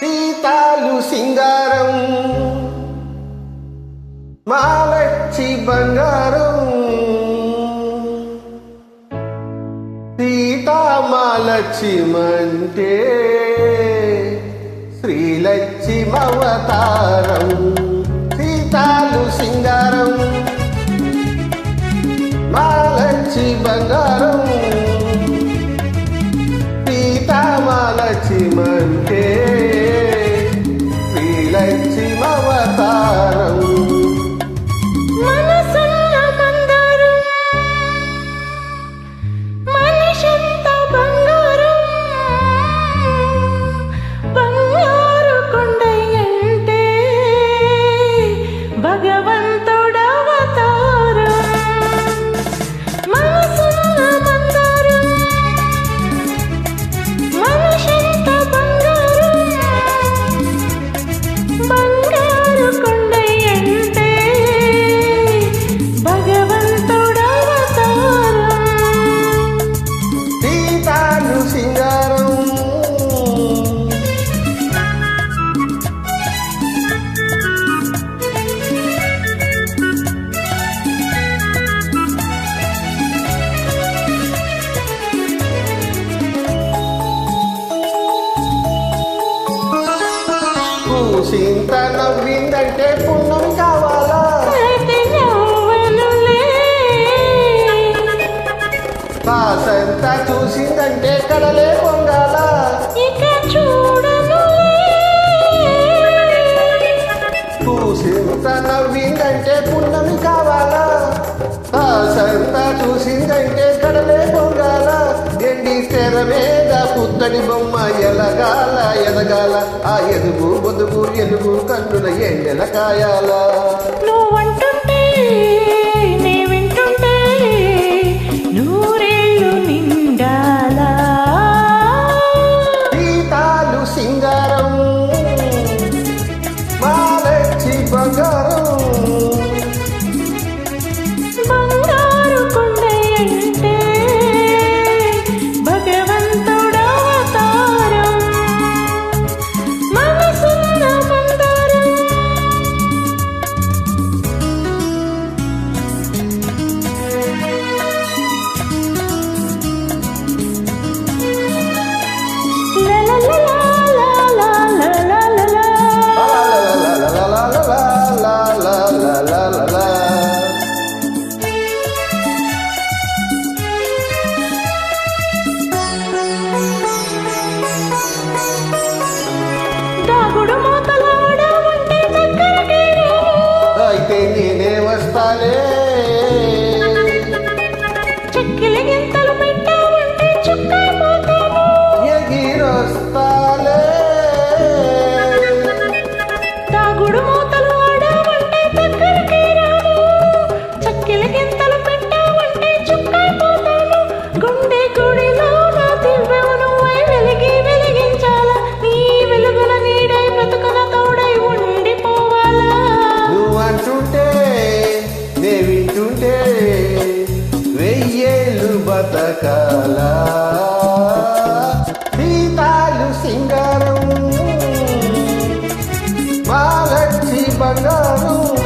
సీతాలు సింగారం మాలచ్చి బంగారం. సీతామాలక్ష్మంటే శ్రీలక్ష్మవతారం సీతాలు సింగారం mein ke చూసి ఇంత నవ్విందంటే పుణ్యం కావాలా? కాసంత చూసిందంటే కడలే పొంగాలా? చూసింత నవ్విందంటే పుణ్యం కావాలా? కాసంత చూసిందంటే కడలే పొంగాల. ఎండి తెర మీద పుత్తడి బొమ్మ ఎలగాల ఎదగాల. ఆ ఎదుగు బొదుగు ఎలుగు కన్నుల ఎండెల కాయాల. que బ్రతకాల గీతాలు సింగారం. మాలక్షి బంగారం.